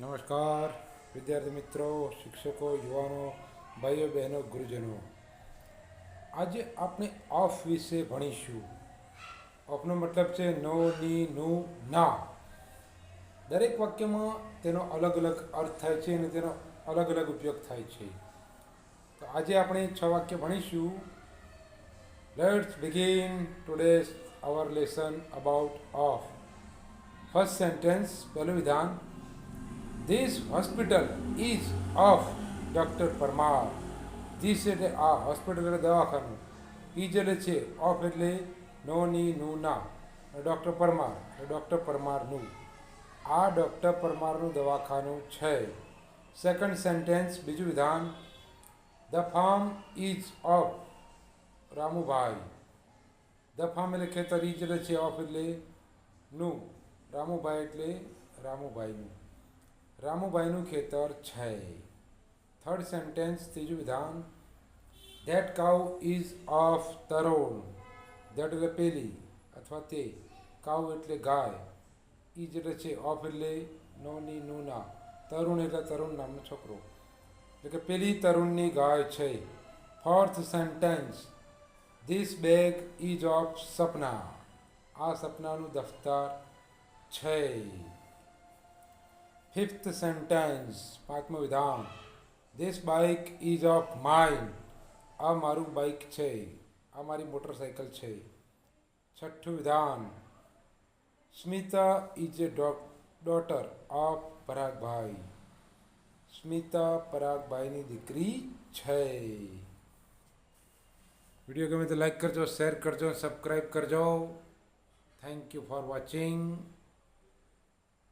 નમસ્કાર, વિદ્યાર્થી મિત્રો, શિક્ષકો, યુવાનો, ભાઈઓ, બહેનો, ગુરુજનો. આજે આપણે ઓફ વિશે ભણીશું. ઓફનો મતલબ છે નો, ની, નું, ના. દરેક વાક્યમાં તેનો અલગ અલગ અર્થ થાય છે અને તેનો અલગ અલગ ઉપયોગ થાય છે. તો આજે આપણે છ વાક્ય ભણીશું. Let's begin today's our lesson about of first sentence પહેલું વિધાન this hospital is of doctor Parmar this એટલે આ હોસ્પિટલ એટલે દવાખાનું ઇઝ એટલે છે ઓફ એટલે નો ની નું ડૉક્ટર પરમાર એટલે ડૉક્ટર પરમારનું આ ડૉક્ટર પરમારનું દવાખાનું છે સેકન્ડ સેન્ટેન્સ બીજું વિધાન the farm is of Ramubhai the farm એટલે ખેતર એટલે છે ઓફ એટલે નું રામુભાઈ એટલે રામુભાઈનું રામુભાઈનું ખેતર છે. થર્ડ સેન્ટેન્સ ત્રીજું વિધાન that cow is of Tarun that એટલે પેલી અથવા તે. કાઉ એટલે ગાય. ઇઝ એટલે છે ઓફ એટલે નોની ની તરુણ એટલે તરુણ નામનો છોકરો. એટલે કે પેલી તરુણની ગાય છે. Fourth sentence this bag is of Sapna આ સપનાનું દફતર છે. ફિફ્થ સેન્ટેન્સ પાંચમું વિધાન this bike is of mine આ મારું બાઇક છે આ મારી મોટરસાઇકલ છે છઠ્ઠું વિધાન Smita is a daughter of Paragbhai Smita પરાગભાઈની દીકરી છે વિડીયો ગમે તો લાઈક કરજો શેર કરજો સબસ્ક્રાઈબ કરજો થેન્ક યુ ફોર વોચિંગ